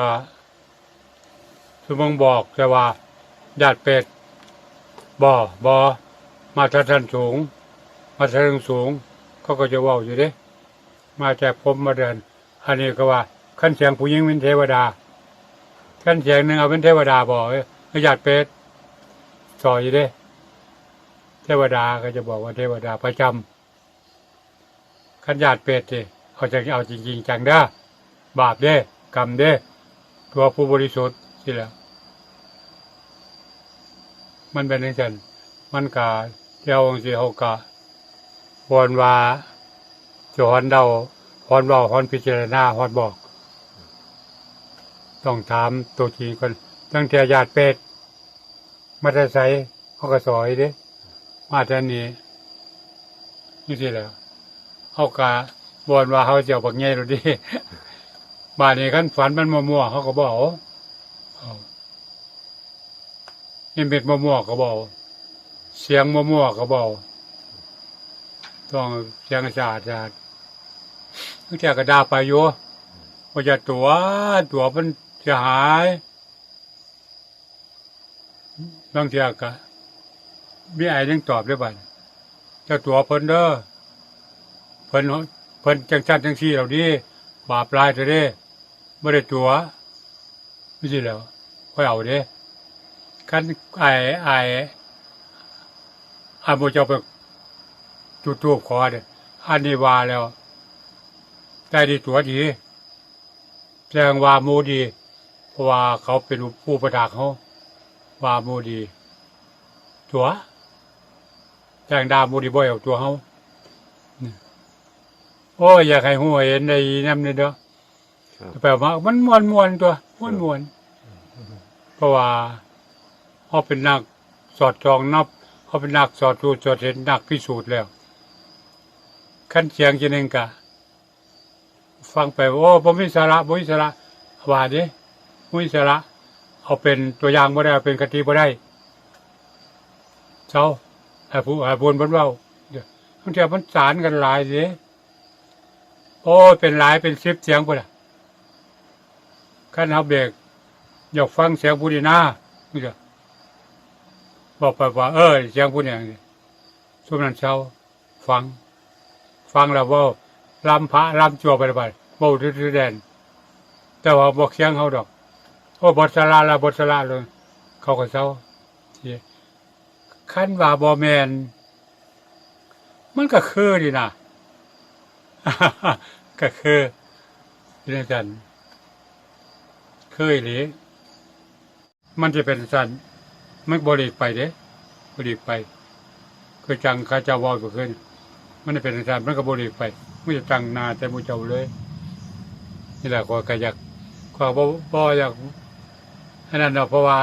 ก็สมงบอกแต่ว่าญาติเป็ดบ่บ่มาจากชั้นสูง มาจากชั้นสูงเขาก็จะว่าอยู่เด้ มาจากพรมมาเดิน อันนี้ก็ว่าขั้นเสียงผู้หญิงเป็นเทวดาขั้นเสียงหนึ่งเอาเป็นเทวดาบอกเอ้ยญาติเป็ดสอยอยู่เด้ เทวดาก็จะบอกว่าเทวดาประจำขันญาติเป็ดสิเขาจะเอาจริงๆจังเด้อบาปเด้กรรมเด้ ตัวผู้บริสุทธิ์สิแหละ มันเป็นอย่างนั้นมันกาเจ้าองค์สิเขากะวอนว่าจะฮอนเดาฮอนเบาฮอนพิจารณาฮอนบอก ต้องถามตัวจริงคนตั้งแต่ญาติเป็ดมาได้ใสเขาก็สอยเด้มาท่นนี้นี่สิแล้วเขากะบอนว่าเขาจะเอาบักแง่ดูดิ บานนี้ขันฝันมันมัวๆเขาก็บอกเอานี่เม็ดมัวๆก็บอกเสียงมัวๆก็บอกต้องเสียงสะอาดสะอาดตั้งแต่กระดาไปอยู่ว่าจะตัวตัวมันจะหายบางเทีก็มีไอ้ยังตอบได้บ้านเจ้าตัวเพิ่นเด้อเพิ่นเพิ่นจังจันจังซี่เราดีบาปลายเถอะเด้ บ่ได้ตัวไม่ใช่แล้วค่อยเอาเด้คันไอ้ไอ้อาบ่เจ้าไปจุดทูบขอเด้อันนี้ว่าแล้วได้ดีตัวดีแสดงว่าหมูดีเพราะว่าเขาเป็นผู้ประดักเขาว่าหมูดีตัวแจงดามูดีบ่อยเอาตัวเฮาโอ้ยอยากให้หัวเห็นในน้ำนี่เด้อ แปลว่ามันมวนมวนๆตัวมวนมวนเพราะว่าเขาเป็นนักสอดจองนับเขาเป็นนักสอดรู้สอดเห็นนักพิสูจน์แล้วขั้นเสียงจะนึงกะฟังไปโอ้บ่มีสาระบ่มีสาระว่าเดิบ่มีสาระเอาเป็นตัวอย่างบ่ได้เอาเป็นคติบ่ได้เจ้าไอ้ผู้ไอ้บุญบนเว้าเดี๋ยวบางทีมันสารกันหลายสิโอ้ยเป็นหลายเป็นสิบเสียงพุ่นอะ ขั้นเอาเบรกอยากฟังเสียงผู้ดีหน้านี่ก็บอกไปว่า เออเสียงผู้เนี่ยช่วงนั้นเช้า ฟัง ฟังแล้วว่าลำพระลำจัวไปไปเว่าดื้อแดน แต่ว่าบอกเสียงเขาดอกโอ้บทสลาละบทสลาเลยเขาก็เศร้าเสียขั้นว่าบอแมน มันก็คือดีนะก็คือเรื่องสัน คืออีหรือมันจะเป็นสันไม่บริกไปเด้บริกไป คือจังข้าเจ้าเวอลก็ขึ้นมันจะเป็นสันมันก็บริกไปไม่จะจังนาแต่มูเจ้าเลย นี่แหละก็ก็อยากก็บ่บ่อยากอันนั้นเนาะเพราะว่า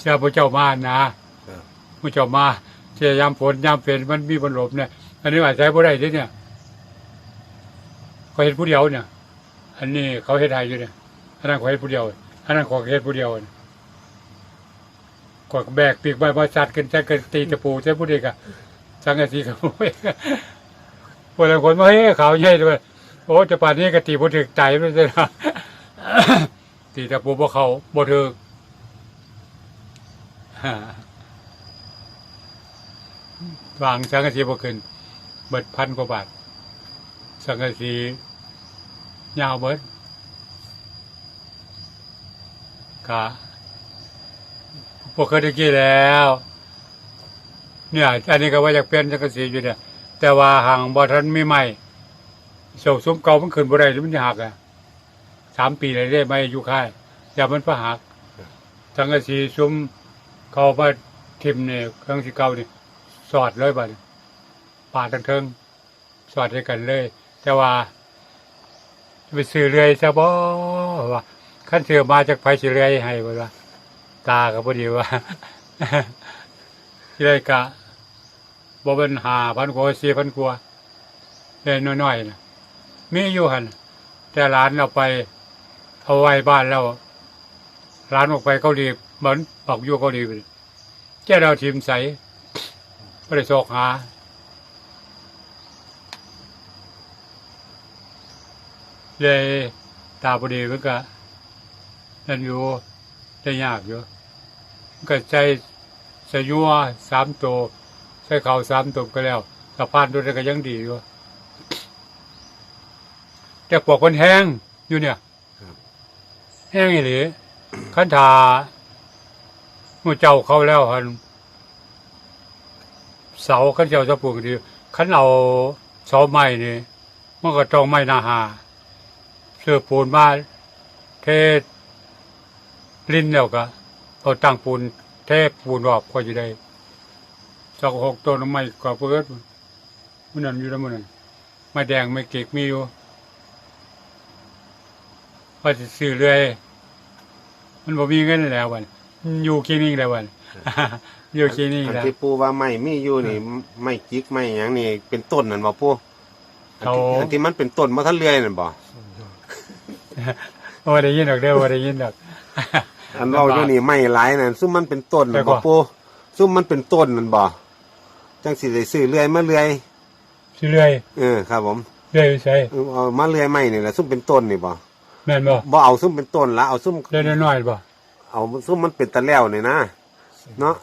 เจ้าพระเจ้ามานะครับพระเจ้ามาเจ้ายามฝนยามเปลี่ยนมันมีบนหลบเนี่ยอันนี้อาจจะบ่ได้เด้เนี่ย เขาเห็นผู้เดียวเนี่ย อันนี้เขาเฮ็ดให้อยู่เนี่ยอันนั้นเขาเฮ็ดผู้เดียว อันนั้นเขาเฮ็ดผู้เดียวก็แบกปีกใบมาจัดกันจัดกันตีตะปูใช่ผู้เดียวกะสังกะสีกับผู้เอกพวกเราคนมาเฮ้ยเขาใหญ่ด้วยโอ้จะป่านนี้กะตีบ่ถึกใจไม่ใช่นะตีตะปูบ่เขาบ่ถึกวางสังกะสีบ่ขึ้นเบิดพันกว่าบาท สังกะสียาวเบิดกะพวกเคยได้กี่แล้ว เนี่ยอันนี้ก็ว่าอยากเปลี่ยนสังกะสีอยู่เนี่ย แต่ว่าห่างบ่ทันมีใหม่เสาซุ้มเก่ามันขึ้นบ่ได้มันจะหักอะสามปีเลยได้ไม่อยู่ค่ายอย่ามันประหักสังกะสีซุ้มเขามาทิมเนี่ยเครื่องสีเก่านี่สอดเลยบัดปาดทั้งเทิงสอดให้กันเลย แต่ว่าไปซื้อเรือยซะบ่ว่าขั้นซื้อมาจากไผสิเรือยให้บ่ว่าตาก็บ่ดีว่าสิได้กะบ่เป็น5,000กว่า4,000กว่าเล่นน้อยๆน่ะมีอยู่หันแต่ร้านเอาไป เอาไว้บ้านแล้วร้านออกไปเกาหลีเหมือนปักอยู่เกาหลีเลยแจ้เราทีมใสไม่ได้โศกหา เลยตาบดีมันก็นั่นอยู่ได้ยากอยู่มันก็ใช้ใส่ยัวสามตัวใส่เขาสามตัวก็แล้วสะพานตัวนี้ก็ยังดีอยู่แต่ปวกมันแห้งอยู่เนี่ยครับแห้งอีหลีขันทาหมู่เจ้าเขาแล้วหันเสาขันเจ้าจะปลูกดีขันเอาเสาไม้นี่มันก็ต้องไม้หนาหา เสื้อปูนมาเทลิ้นแล้วก็เอาตั้งปูนเทปูนรอบก็จะได้สักหกต้นไม้ก็เปิดมันนั่นอยู่แล้วมันนั่นไม้แดงไม้เก็กมีอยู่ว่าจะซื้อเรื่อยมันบ่มีเงินแล้ววันอยู่คลินิกแล้ววันอยู่คลินิกอันแล้วที่ปูว่าไม่มีอยู่นี่ไม่จิกไม่หยังนี่เป็นต้นนั่นบ่ปูอันที่เขาอันที่มันเป็นต้นมาทันเลื่อยนั่นบ่ โอ้ได้ยินดอกเด้อโอ้ได้ยินดอกอันเราอยู่นี่ไม่หลายนั่นซุ่มมันเป็นต้นนั่นแต่บ่ก็ปูซุ่มมันเป็นต้นนั่นบ่จังสิได้ซื้อเลื่อยมาเลื่อยสิเรื่อยเออครับ ผมเรื่อยไปใส่เอามาเลื่อยไม้นี่แหละซุ่มเป็นต้นนี่บ่แม่นบ่บ่เอาซุ่มเป็นต้นละเอาซุ่มเรื่อยน้อยๆบ่เอาซุ่มมันเป็นตะแล้วนี่นะเนาะ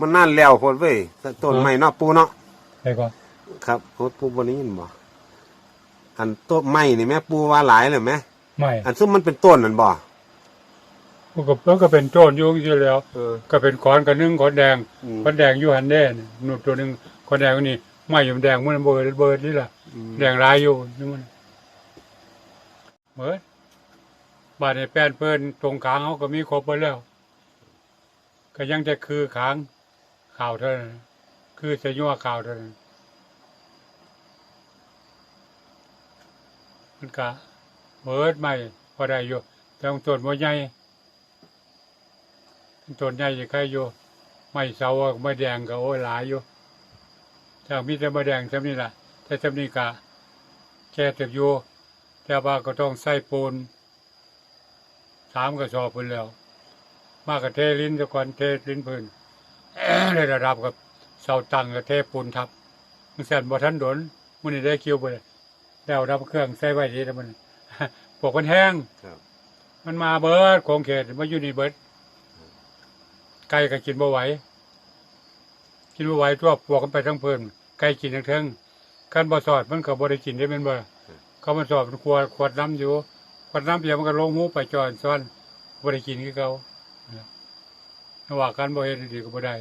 มันนั่นแล้วโพดเว้ยต้นไม้เนาะปูเนาะใส่ก็ครับโพดปูบ่ได้ยินบ่อันต้นไม้นี่แม่ปูว่าหลายเลยแม่ ไม่อันซุ่มมันเป็นต้นนั่นบ่มันก็มันก็เป็นโจรอยู่อยู่แล้ว เออ ก็เป็นขอนกระนึ่งขอนแดงอืม ขอนแดงอยู่หันแน่นหนุดตัวหนึงขอนแดงนี่ไม่อยู่แดงมันเบิดเบิดนี่ล่ะ อืมแดงหลายอยู่นี่มันเบิดบ้านในแป้นเปิ้นตรงกลางเขาก็มีครบไปแล้ว ก็ยังจะคือขางข่าวเท่านั้นคือจะยั่วข่าวเท่านั้นมันกะ เบิดไม่พอได้อยู่แต่ของต้นบ่ใหญ่ต้นใหญ่จะใครอยู่ไม่เสาไม่แดงก็โอ้หลายอยู่ถ้ามีแต่ไม่แดงจำนี่ล่ะแต่จำนี่กะแค่เต็บอยู่แต่ว่าก็ต้องใส่ปูนสามกระสอบพื้นแล้ว มากกับเทลิ้นตะกอนเทลิ้นพื้นในระดับกับเสาตังกับเทปูนทับมันแสนบ่ทันโดนมันได้คิวไปเลยแล้วรับเครื่องใส่ไว้ดีแล้วมัน พวกมันแห้งครับ มันมาเบิดของเขตมาอยู่นี่เบิดไก่ก็กินบ่ไหวกินบ่ไหวทั่วพวกกันไปทั้งเพิ่นไก่กินทั้งเทิงกันบ่สอดมันก็บ่ได้กินได้แม่นบ่ล่ะเขามันสอดมันขวดขวดน้ำอยู่ขวดน้ำเดียวมันก็ลงหูไปจอนซ้อนบ่ได้กินคือเก่านะว่ากันบ่เฮ็ดดีก็บ่ได้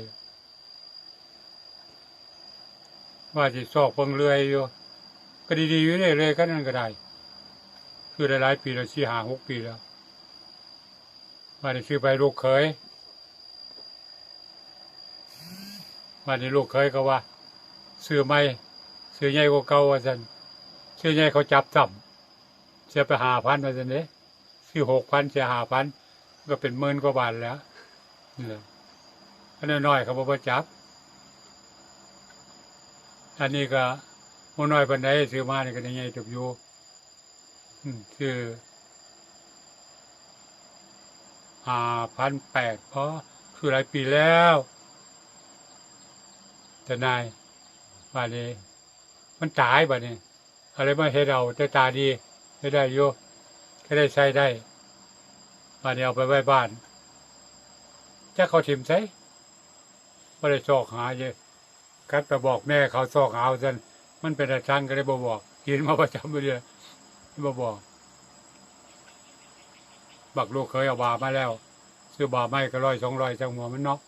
ว่าสิสอกเบิ่งเรื่อยอยู่ก็ดีๆอยู่เรื่อยๆกันนั่นก็ได้ คือได้หลายปีแล้วสี่ห้าหกปีแล้วมาได้ซื้อไปลูกเคยมาได้ลูกเคยก็ว่าซื้อไม่ซื้อใหญ่กว่าเก่าว่าสันซื้อใหญ่เขาจับจับเสียไปหาพันว่าสันเด้ซื้อหกพันเสียหาพันก็เป็นหมื่นกว่าบาทแล้วนี่แหละอันน้อยเขาบอกว่าจับ อันนี้ก็มูน้อยปันไดซื้อมานี่ก็ได้ใหญ่จบอยู่ คืออ่าพันแปดเพราะคือหลายปีแล้วแต่นายบ้านนี้ มันตายบ้านนี้ อะไรมาเฮ็ดเอาแต่ตาดีให้ได้อยู่ก็ได้ใช้ได้บ้านนี้เอาไปไว้บ้านจะเขาถิมใช้ไม่ได้ซอกหาเยอะครับไปบอกแม่เขาซอกหาเอาซันมันเป็นอะไรช่างก็ได้บบอกกินมาประจำไปเลย บ่บอกบักลูกเคยเอาบามาแล้ว ซื้อบาไม่ก็ร้อยสองร้อยจังหัวมันเนาะ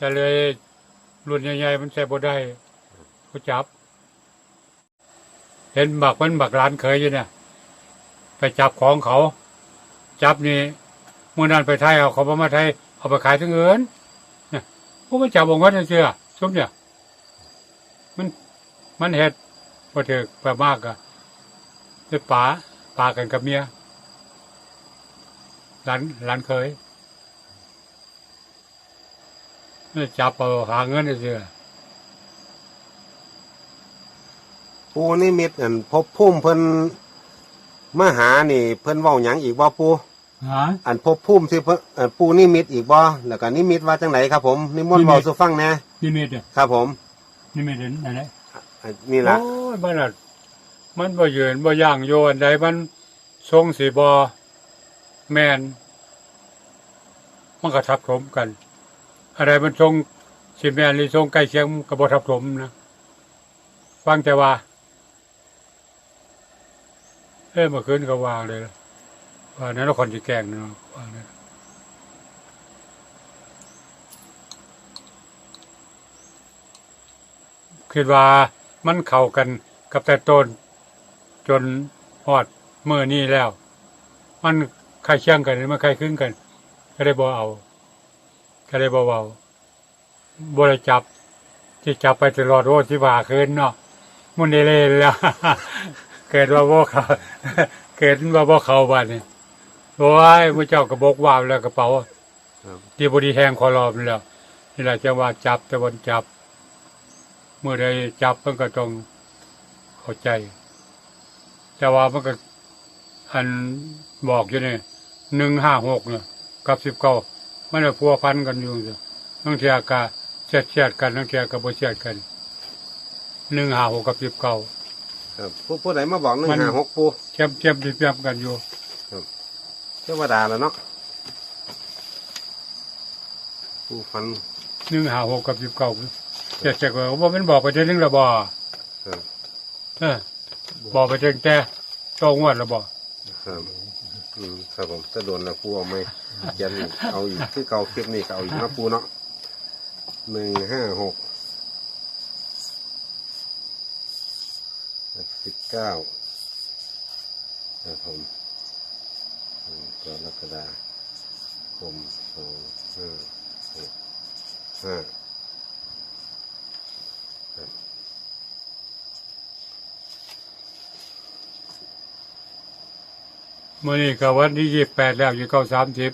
จะเลยรุ่นใหญ่ๆมันใส่บ่ได้เขาจับ เห็นบักมันบักร้านเคยอยู่เนี่ยไปจับของเขา จับนี่เมื่อนั้นไปไทยเอาเขาบ่มาไทยเอาไปขายทั้งเอินเนี่ยพวกมันจับวงวัดเชื่อซุมเนี่ย มันมันเห็ดพอถือไปมากอะด้วยป่าป่ากันกับเมียหลานหลานเคยนี่จับเอาหาเงินได้เสือปูนิมิตอันพบพุ่มเพิ่นมาหานี่ เพิ่นเว้าหยังอีกบ่ปูฮะอันพบพุ่มสิเพิ่นอันปูนิมิตอีกบ่แล้วก็นิมิตว่าจังไหนครับผมนิมนต์เว้าสู่ฟังแหน่นี่มีดเนี่ยครับผม นี่ไม่เห็นนั่นแหละอะนี่ละโอ้ยมันน่ะมันบ่ยืนบ่ย่างโยอันใดมันทรงสีบอแมนมันก็ทับถมกัน อะไรมันทรงสีแมนหรือทรงใกล้เคียงมันก็บ่ทับถมนะฟังแต่ว่าเอ้ยเมื่อคืนก็วางเลยล่ะว่านั้นเราคนที่แกล้งเนาะวางเลย คิดว่ามันเข้ากันกับแต่ต้น จนฮอดเมื่อนี้แล้ว มันใครเชื่องกันมันใครขึ้นกัน ก็ได้บ่เอาก็ได้บ่เบาบ่ได้จับที่จับไปตลอดโอ้ที่ว่าคืนเนาะมันได้เล่นแล้วเกิดว่าบ่เขาเกิดว่าบ่เขาบ้านนี่โอ้ยพระเจ้ากระบอกว่าวแล้วกระเป๋าครับที่บดีแหงคอรอบนี่แหล้วนี่แหละจะว่าจับแต่วันจับ เมื่อใดจับมันก็ต้องเข้าใจ แต่ว่ามันก็อันบอกอยู่นี่หนึ่งห้าหกเนี่ยกับสิบเก้ามันจะพัวพันกันอยู่จ้ะทั้งเทียกาเชียดเชียดกันทั้งเทียกับบ่เชียดกันหนึ่งห้าหกกับสิบเก้าครับผู้ผู้ใดมาบอกหนึ่งมันห้าหกปูเทียมเทียมที่เทียมกันอยู่เทวดาแล้วเนาะปูฟันหนึ่งห้าหกกับสิบเก้า เชียดเชียดกันว่ามันบอกไปเรื่องละบ่ครับเออบอกไปเรื่องแต่ตองวดละบ่ครับอืมครับผมจะโดนแล้วปูเอาไหมยันเอาอีกคือเก่าคลิปนี้ก็เอาอีกเนาะปูเนาะหนึ่งห้าหกสิบเก้าครับผมหนึ่งกรกฎาคมสองห้าหกห้า มื่อนี้ก็วันที่ยี่สิบแปดแล้วอยู่เก้าสามสิบ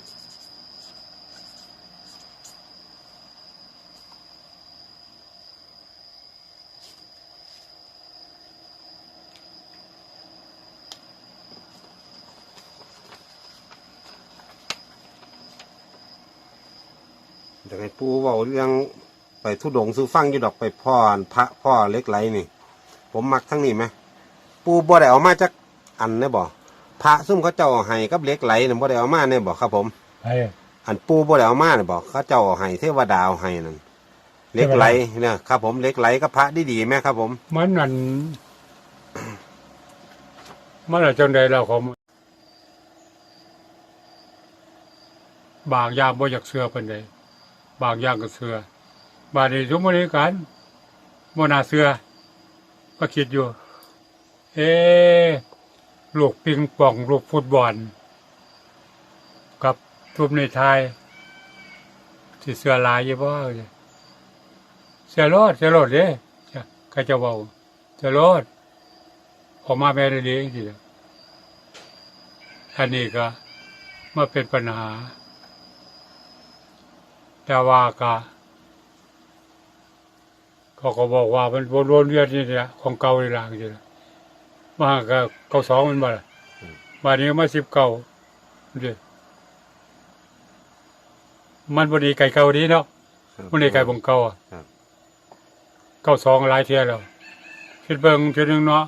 อยากให้ปูเว่าเรื่องไปทุดงซื้อฟังอยู่ดอกไปพ่อนพระพ่อเล็กไหลนี่ ผมมักทั้งนี้ไหม ปูบ่ได้เอามาจากอันเนี่บ่ พระซุ่มเขาเจ้าเอาให้กับเหล็กไหลเนี่ยบ่ได้เอามาเนี่ยบ่ครับผม ไอ้อันปูบ่ได้เอามาเนี่ยบ่เขาเจ้าเอาให้เทวดาเอาให้นั่นเหล็กไหลเนี่ยครับผมเหล็กไหลกับพระดีๆไหมครับผม มันนั่น มันอะไรจังใดเราของบางอย่างบ่อยากเสือเป็นใดบางอย่างก็เสือบางทีทุกมื้อนี้กันบ่น่าเสือก็คิดอยู่ เอ๊ะ ลูกปิงปองลูกฟุตบอล กับทุบในไทยที่เสือลายยู่บ่เสือรอดเสือรอดเด้ใครจะเว้าเสือรอดออกมาแม่ได้ดีจริงๆอันนี้ก็มาเป็นปัญหา แต่ว่าก็เขาก็บอกว่ามันวนเวียนนี่แหละของเก่าในหลังจริง มาก็เก่าสองมันบ่ล่ะบาดนี้มาสิบเก่าเด้มันบดีไก่เก่าดีเนาะมันดีไก่บงเก่าอะครับเก่าสองหลายเทียแล้วคิดเบิ่งทีหนึงเนาะ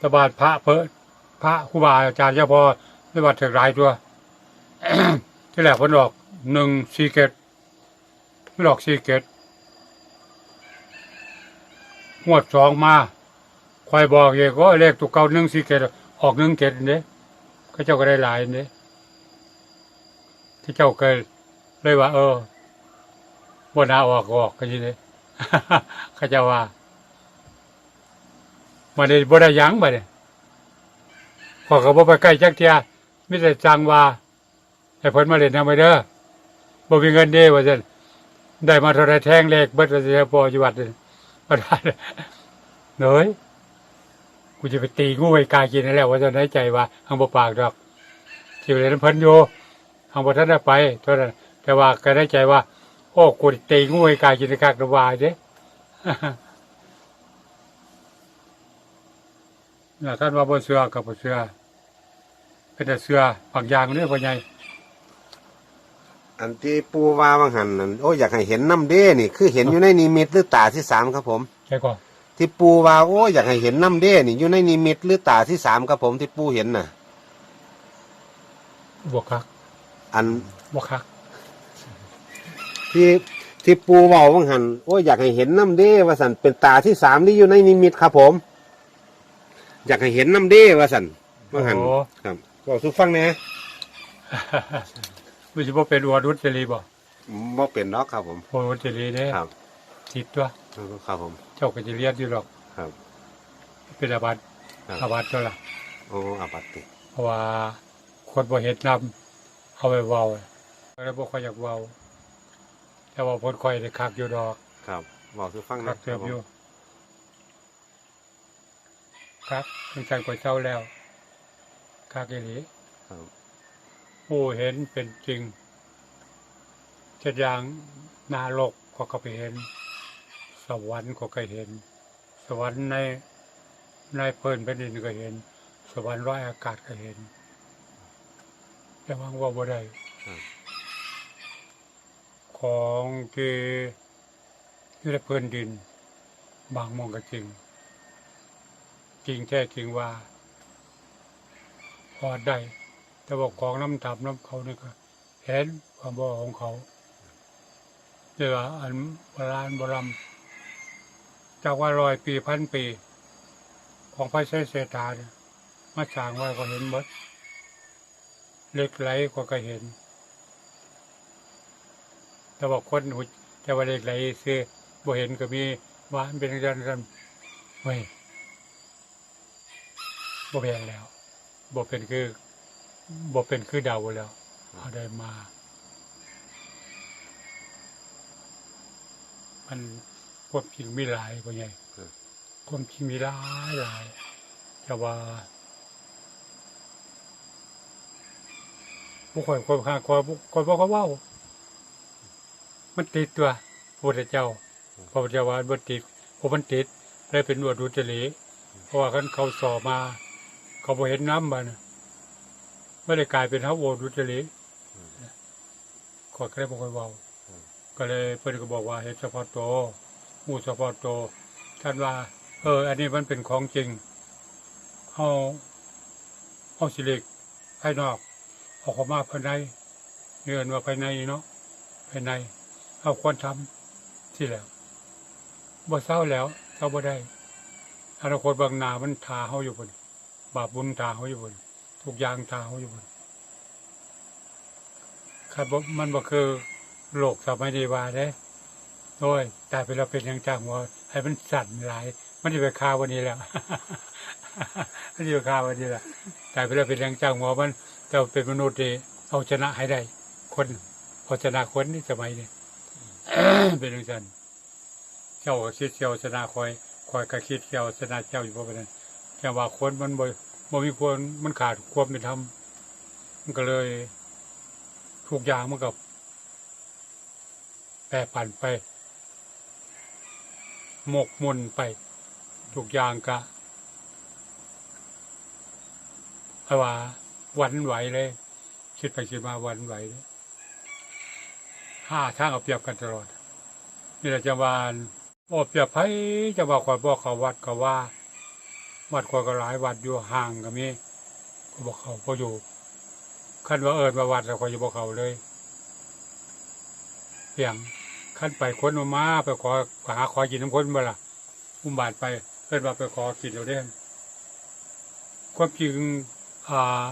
ตบาดพระเพิ่นพระครูบาอาจารย์เจ้าพ่อไม่ว่าถึงหลายตัวที่แรกเพิ่นออกหนึ่งสี่เกตไม่ออกสี่เกตงวดสองมา คอยบอกเองว่าเลขตัวเก่าหนึ่งสี่เกตออกหนึ่งเกตเด้เขาเจ้าก็ได้หลายเด้ที่เจ้าเคยเลยว่า เออบ่น่าออกกออกกันยี่เด้เขาเจ้าว่ามาได้บ่ได้ยังบัดนี้พอเขาบ่ไปใกล้จักเทียมีแต่จังว่าให้เพิ่นมาเล่นนำไปเด้อบ่มีเงินเด้ว่าซั่นได้มาเท่าไรแท่งเลขเบิดว่าสิพออยู่วัดนี่บ่ได้เฮ้ย กูจะไปตีงูไว้กากินนั่นแหล้วว่าจะได้ใจว่าหังบ่ปากดอกสิไปเล่นนำเพิ่นอยู่หังบ่ทันได้ไปเท่านั้นแต่ว่าก็ได้ใจว่า โอ้กูตีงูไว้กากินคักระวายเด้น่ะท่านว่าบ่เสือกับบ่เสือเป็นแต่เสือบางอย่างเด้อพ่อใหญ่อันที่ปูว่าบางหันนั่นโอ้อยากให้เห็นน้ำเด้นี่ คือเห็นอยู่ในนิมิตหรือตาที่สามครับผมใช่ก่อน ที่ปูว่าโอ้อยากให้เห็นน้ำเด้นี่อยู่ในนิมิตหรือตาที่สามครับผมที่ปูเห็นน่ะ บวกคักอันบวกคักที่ที่ปูเว่าบางหันโอ้ยอยากให้เห็นน้ำเด้ว่าสันเป็นตาที่สามที่อยู่ในนิมิตครับผม อยากให้เห็นน้ำเด้ว่าสันบางหันโอ้ ครับบอกสุฟังแหน่ไม่ใช่ว่าเป็นอวดุษรีบ่บ่เป็นเนาะครับผมอวดุษรีเนี่ยครับ ติดตัวครับผม เจ้าก็จะเรียนอยู่หรอกครับ เป็นอาบัติครับ อาบัติตัวละโอ้อาบัติเพราะว่าคนบ่เห็นนำเอาไปเว้าแล้วบ่ค่อยอยากเว้าแต่ว่าคนค่อยได้คักอยู่ดอกครับบอกสุฟังคันะกเติบผมอยู่คักเป็นการก่อยเจ้าแล้วคักอีหลี ครับผู้เห็นเป็นจริงเช่นอย่างนาโลกก็ก็ไปเห็นส วรรค์ก็ก็เห็น สวรรค์ในในเพลินแผ่นดินก็เห็น สวรรค์ร้อยอากาศก็เห็นแต่ว่างว่าบ่ได้ของที่ที่ในเพลินดิน บางมองก็จริง จริงแท้จริงว่าพอได้แต่ว่าของน้ำตาบน้ำเขานี่ก็เห็นความบ่ของเขาเรียกว่าอันโบราณโบราณ จากว่าร้อยปีพันปี ของพระเสเสตาเนี่ยมาสร้างไว้ก็เห็นหมดเล็กไหลก็ก็เห็น แต่ว่าคนหูแต่ว่าเล็กไหลซื้อบ่เห็นก็มีว่านเป็นอย่างนั้นเฮ้ยบ่เป็นแล้วบ่เป็นคือบ่เป็นคือดาวแล้วเอาได้มา มัน ความจริงมีหลายกว่าไงความจริงมีหลายหลายแต่ว่าผู้คนคนข้างคนคนบอกเขาเว่ามันติดตัวพระพุทธเจ้าพระพุทธเจ้าว่าบนติดเพราะมันติดเลยเป็นหนวดดูจรีเพราะว่าคันเขาสอบมา เขาบอเห็นน้ำมันไม่ได้กลายเป็นเท้าโอดูจรีขอแค่บอกคนเบาก็เลยเพื่อนก็บอกว่าเห็นเฉพาะโตว หมูเฉพาะโตวท่านว่า เออ อันนี้มันเป็นของจริงเอาเอาสิเล็กภายนอกเอาเข้ามาภายในเนื่อนว่าภายในเนาะภายในเอาควรทำที่แล้วบ่เศร้าแล้วเศร้าบ่ได้อนาคตบางนามันทาเฮาอยู่บนบาปบุญทาเฮาอยู่บนทุกอย่างทาเฮาอยู่บนครับมันบ่คือโลกสมัยนี้ว่าเด้ โอ้ยตายไปแล้วเป็นยังจ้างหัวให้มันสั่นหลายมันจะไปคาวันนี้แล้วมันจะไปคาวันนี้แหละตายไปแล้วเป็นยังจ้างหัวมันแต่ว่าเป็นมนุษย์นี่เอาชนะให้ได้ คนพอชนะคนนี่สมัยนี้เป็นอย่างนั้นเจ้าคิดเจ้าชนะคอยคอยก็คิดเจ้าชนะเจ้าอยู่เพราะนั้นแต่ว่าคนมันบ่บ่มีควรมันขาดความเป็นธรรมมันก็เลยทุกอย่างมันกับแปรผันไป หมกมุ่นไปทุกอย่างก็เอาว่าหวันไหวเลย คิดไปคิดมาหวันไหวเลยห้าทางเอาเปรียบกันตลอด นี่แหละจะวานโอ้เปรียบไผจะว่าคอบอกเขาวัดก็ว่า วัดคอยก็หลายวัดอยู่ห่างก็มีก็บอกเขาก็อยู่ขั้นว่าเอิญมาวัดแล้วคอยอยู่บอกเขาเลยเพียง ขั้นไปค้นมามาไปขอหาขอกินน้ำค้นมาล่ะอุ้มบาทไปเอิญว่าไปขอกินเราเด่นความจริงอ่า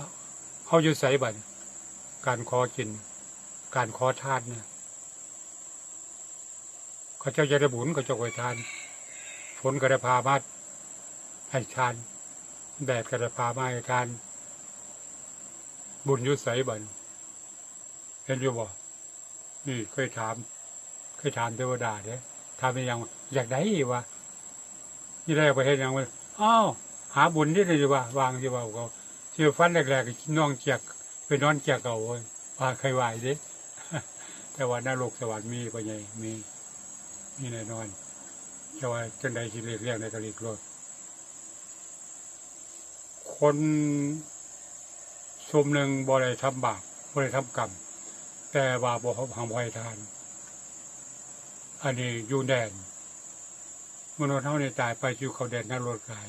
เขาอยู่ใส่บัตรการขอกิน การขอทานเนี่ยเขาเจ้าจะได้บุญเขาเจ้าก็ให้ทานฝนก็ได้พามาให้ทาน แดดก็ได้พามาให้ทาน บุญอยุใสบันเห็นอยู่บ่นี่เคยถาม คยถามเทวดาเนี่ยถามไปยังว่าอยากได้วะนี่ได้ไปเห็นยังว่าอ้าวหาบุญที่ไหนดีวะวางที่ว่าเขาเชื่อฟันแรกๆน้องเจียกไปนอนเจียกเอาเว้ยว่าเคยไหวดิแต่ว่านรกสวรรค์มีก็ยังมีมีแน่นอนแต่ว่าจังใดคิดเรียกเรียกในกะลิกโลดคนสมหนึ่งบ่ได้ทำบาปบ่ได้ทำกรรมแต่ว่าบ่เขาทำไว้ทาน อันนี้อยู่แดนมนุษย์เท่านี้ตายไปอยู่เขาแดนนรกกาย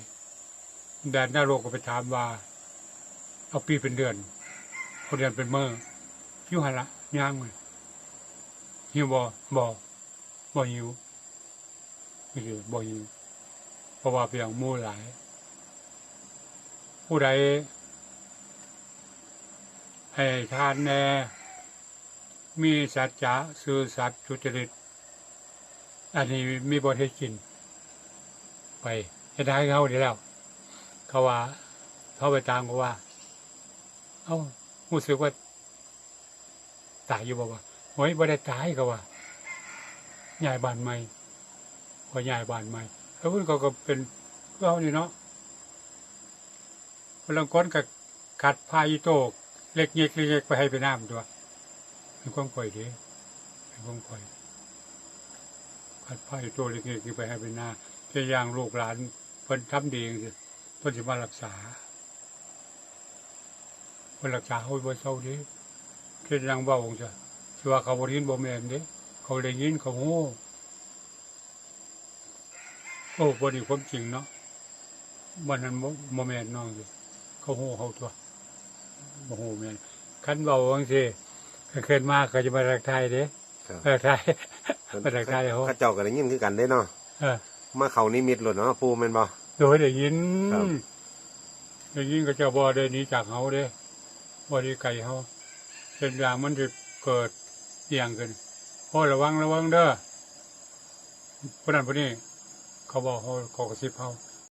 แดนนรกก็ไปถามว่า เอาปีเป็นเดือนเอาเดือนเป็นเมื่อหิวหันละย่างเลยหิวบ่บ่บ่หิวนี่คือบ่หิวเพราะว่าเพียงมู่หลาย ผู้ใดให้ทานแน่ มีสัจจะซื่อสัตย์สุจริต อันนี้มีบทให้กิน ไปจะได้เขาดีแล้ว เขาว่า เขาไปตามเขาว่า เอ้ารู้สึกว่าตายอยู่บ่ว่าโอ้ยบ่ได้ตายเขาว่าย้ายบานใหม่พอย้ายบานใหม่แล้วพิ่นก็ก็เป็นเขานี่เนาะพลังก้นกับขัดพายโตกเล็กเล็กเล็กไปให้ไปน้ำตัวเป็นความข่อยเดีเป็นความข่อย ขัดพายีโตเล็กเล็กไปให้ไปน้ำจะย่างลูกหลานเพิ่นทำดีจังซี่เพิ่นสิมารักษาคนรักษาเขาบ่เศร้าเดิคือนังเบาของจ้ะสิว่าเขาบ่ได้ยินบ่แม่นเด้เขาได้ยินเขาโง่โอ้บ่นี่ความจริงเนาะวันนั้นบ่บ่แม่นน้องสิเขาโง่เขาตัวบ่โง่แม่นคันเว้าจังซี่ก็เกิดมาก็จะมารักทายเด้ครับรักทาย ไปรักทายเขาข้าเจ้าก็ได้ยินคือกันได้เนาะเออมาเขานิมิตหลุดเนาะปูแม่นบ่ โดยได้ยินครับ ได้ยินก็จะบ่ได้หนีจากเขาเด้บ่ได้ไกลเขาเป็นอย่างมันจะเกิดเอียงขึ้นโอ้ระวังระวังเด้อพวกนั้นพวกนี้เขาบอกเขาเขากระซิบเขา